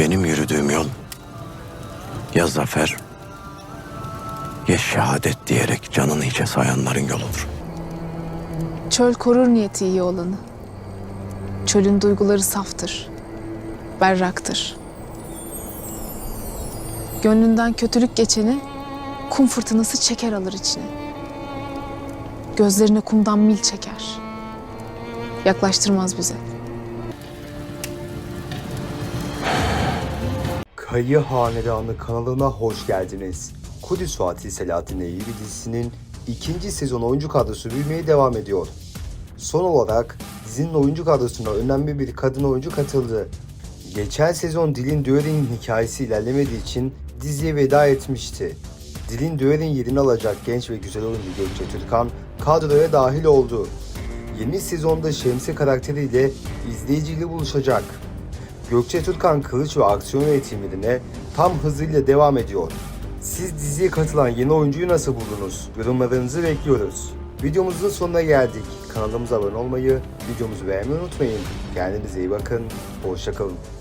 Benim yürüdüğüm yol ya zafer ya şehadet diyerek canını hiçe sayanların yoludur. Çöl korur niyeti iyi olanı. Çölün duyguları saftır, berraktır. Gönlünden kötülük geçeni kum fırtınası çeker alır içine. Gözlerine kumdan mil çeker. Yaklaştırmaz bize. Kayı Hanedanı kanalına hoş geldiniz. Kudüs Fatih Selahattin Eyyubi dizisinin ikinci sezon oyuncu kadrosu büyümeye devam ediyor. Son olarak dizinin oyuncu kadrosuna önemli bir kadın oyuncu katıldı. Geçen sezon Dilin Döring'in hikayesi ilerlemediği için diziye veda etmişti. Dilin Döring yerini alacak genç ve güzel oyuncu Gökçe Türkan kadroya dahil oldu. Yeni sezonda Şemsi karakteriyle izleyiciyle buluşacak. Gökçe Türkan kılıç ve aksiyon eğitimlerine tam hızıyla devam ediyor. Siz diziye katılan yeni oyuncuyu nasıl buldunuz? Yorumlarınızı bekliyoruz. Videomuzun sonuna geldik. Kanalımıza abone olmayı, videomuzu beğenmeyi unutmayın. Kendinize iyi bakın. Hoşçakalın.